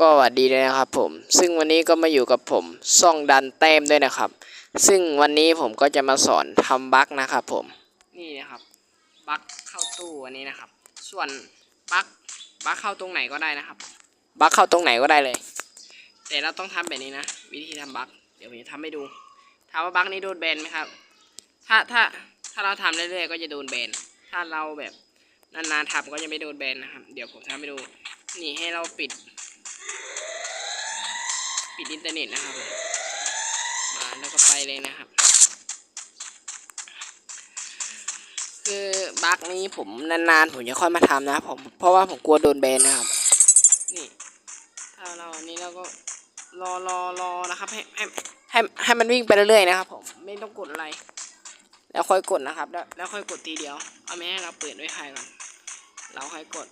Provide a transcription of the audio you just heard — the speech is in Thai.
ก็สวัสดีด้วยนะครับผม ซึ่งวันนี้ก็มาอยู่กับผมซ่องดันแต้มด้วยนะครับ ซึ่งวันนี้ผมก็จะมาสอนทำบั๊กนะครับผม นี่นะครับ บั๊กเข้าตู้อันนี้นะครับ ส่วนบั๊กบั๊กเข้าตรงไหนก็ได้นะครับ บั๊กเข้าตรงไหนก็ได้เลย แต่เราต้องทำแบบนี้นะ วิธีทำบั๊กเดี๋ยวผมจะทำให้ดู ถามว่าบั๊กนี้โดนแบนไหมครับ ถ้าถ้าถ้าเราทำเรื่อยๆก็จะโดนแบน ถ้าเราแบบนานๆทำก็จะไม่โดนแบนนะครับ เดี๋ยวผมทำให้ดู นี่ให้เราปิด ปิดอินเทอร์เน็ตนะครับ มาแล้วก็ไปเลยนะครับ คือบั๊กนี้ผมนานๆ ผมจะค่อยมาทำนะผม เพราะว่าผมกลัวโดนแบนนะครับ นี่ ถ้าเราอันนี้เราก็รอรอรอนะครับให้ให้ให้ให้มันวิ่งไปเรื่อยๆนะครับ ผมไม่ต้องกดอะไร แล้วค่อยกดนะครับ แล้วแล้วค่อยกดทีเดียว เอาไม่ให้เราเปิดไว้ใครก่อนเราค่อยกด